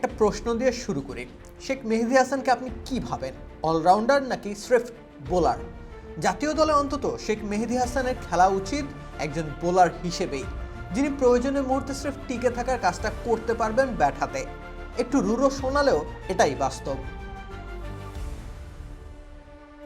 একটা প্রশ্ন দিয়ে শুরু করি। শেখ মেহেদি হাসানকে আপনি কি ভাবেন? অলরাউন্ডার নাকি স্রেফ বোলার? জাতীয় দলে অন্তত শেখ মেহেদি হাসানের খেলা উচিত একজন বোলার হিসেবেই। যিনি প্রয়োজনের মুহূর্তে স্রেফ টিকে থাকার কাজটা করতে পারবেন ব্যাট হাতে। একটু রুরো শোনালেও এটাই বাস্তব।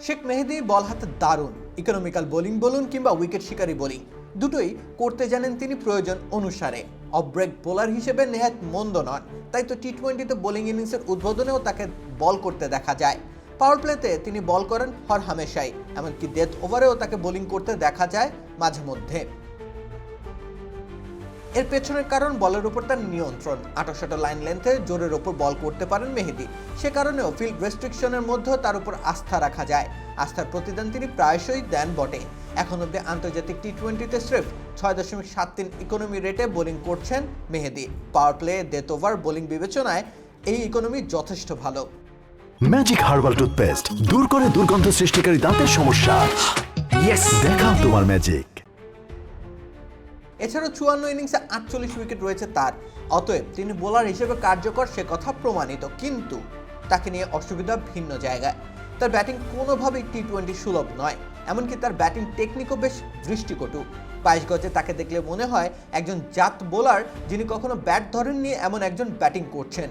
শেখ মেহেদি বল হাতে দারুণ। ইকোনমিক্যাল বোলিং বলুন কিংবা উইকেট শিকারী বোলিং দুটোই করতে জানেন তিনি প্রয়োজন অনুসারে। অব্রেক বোলার হিসেবে নেহাত মন্দ নন। তাই তো টি টোয়েন্টিতে বোলিং ইনিংসের উদ্বোধনেও তাকে বল করতে দেখা যায়। পাওয়ার প্লেতে তিনি বল করেন হর হামেশাই এমনকি ডেথ ওভারেও তাকে বোলিং করতে দেখা যায় মাঝে মধ্যে। এর পেছনের কারণ বলের উপর তার নিয়ন্ত্রণ। আঠাশোটা লাইন লেন্থে জোরের ওপর বল করতে পারেন মেহেদি। সে কারণেও ফিল্ড রেস্ট্রিকশনের মধ্যেও তার উপর আস্থা রাখা যায়। আস্থার প্রতিদান তিনি প্রায়শই দেন বটে। এখন অব্দি আন্তর্জাতিক টি টোয়েন্টিতে স্রেফ ছয় দশমিক সাত তিন ইকোনমি রেটে বোলিং করছেন Mehedi. Power play death over bowling বিবেচনায় এই ইকোনমি যথেষ্ট ভালো। ম্যাজিক হার্বাল টুথপেস্ট দূর করে দুর্গন্ধ সৃষ্টিকারী দাঁতের সমস্যা। দেখাও তোমার ম্যাজিক এছাড়াও চুয়ান্ন ইনিংসে আটচল্লিশ উইকেট রয়েছে তার। অতএব তিনি বোলার হিসেবে কার্যকর সে কথা প্রমাণিত, কিন্তু তাকে নিয়ে অসুবিধা ভিন্ন জায়গায়। তার ব্যাটিং কোনোভাবেই টি টোয়েন্টি সুলভ নয়, এমনকি তার ব্যাটিং টেকনিকও বেশ দৃষ্টিকটু। বাইশ গজে তাকে দেখলে মনে হয় একজন জাত বোলার যিনি কখনো ব্যাট ধরেননি, এমন একজন ব্যাটিং করছেন।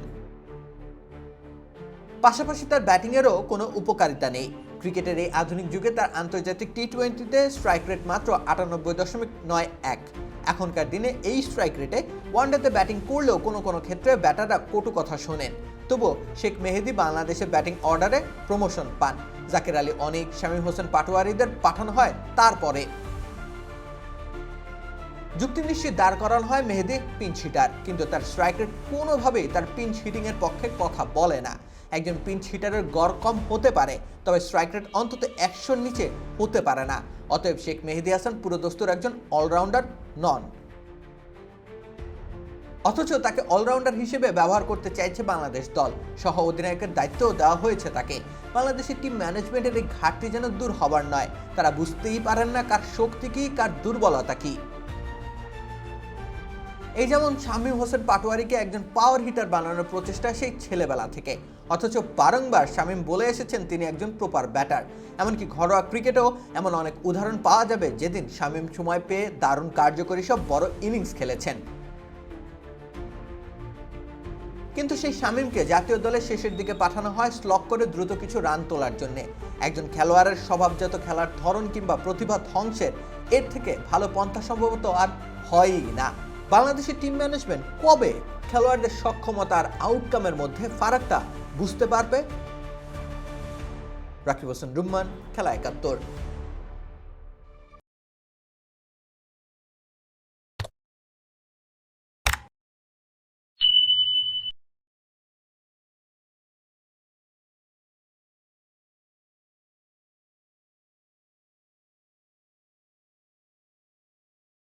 পাশাপাশি তার ব্যাটিংয়েরও কোনো উপকারিতা নেই। ক্রিকেটের এই আধুনিক যুগে তার আন্তর্জাতিক টি টোয়েন্টিতে স্ট্রাইক রেট মাত্র আটানব্বই দশমিক নয় এক। এখনকার দিনে এই স্ট্রাইক রেটে ওয়ানডেতে ব্যাটিং করলেও কোনো কোনো ক্ষেত্রে ব্যাটাররা কটু কথা শোনেন। তবুও শেখ মেহেদি বাংলাদেশের ব্যাটিং অর্ডারে প্রমোশন পান, জাকির আলী অনেক, শামীম হোসেন পাটোয়ারিদের পাঠানো হয় তারপরে। যুক্তি নিশ্চিত দাঁড় করানো হয় মেহেদি পিঞ্চ হিটার কিন্তু তার স্ট্রাইক রেট কোনোভাবেই তার পিঞ্চ হিটিং এর পক্ষে কথা বলে না। একজন পিঞ্চ হিটারের গড় কম হতে পারে, তবে স্ট্রাইক রেট অন্তত একশোর নিচে হতে পারে না। অতএব শেখ মেহেদি হাসান পুরোদস্তুর একজন অলরাউন্ডার নন। অথচ তাকে অলরাউন্ডার হিসেবে ব্যবহার করতে চাইছে বাংলাদেশ দল। সহ অধিনায়কের দায়িত্বও দেওয়া হয়েছে তাকে। বাংলাদেশের টিম ম্যানেজমেন্টের এই ঘাটতি যেন দূর হবার নয়। তারা বুঝতেই পারেন না কার শক্তি কি, কার দুর্বলতা কি। এই যেমন শামীম হোসেন পাটোয়ারিকে একজন পাওয়ার হিটার বানানোর প্রচেষ্টা সেই ছেলেবেলা থেকে। অথচ বারংবার শামীম বলে এসেছেন তিনি একজন প্রপার ব্যাটার এমনকি ঘরোয়া ক্রিকেটেও এমন অনেক উদাহরণ পাওয়া যাবে যেদিন শামীম সময় পেয়ে দারুণ কার্যকরী সব বড় ইনিংস খেলেছেন। কিন্তু সেই শামীমকে জাতীয় দলে শেষের দিকে পাঠানো হয় স্লক করে দ্রুত কিছু রান তোলার জন্য। একজন খেলোয়াড়ের স্বভাবজাত খেলার ধরন কিংবা প্রতিভা ধ্বংসের এর থেকে ভালো পন্থা সম্ভবত আর হয়ই না। বাংলাদেশের টিম ম্যানেজমেন্ট কবে খেলোয়াড়দের সক্ষমতা আর আউটকামের মধ্যে ফারাকটা বুঝতে পারবে? রাকিব হোসেন রুম্মান, খেলা একাত্তর।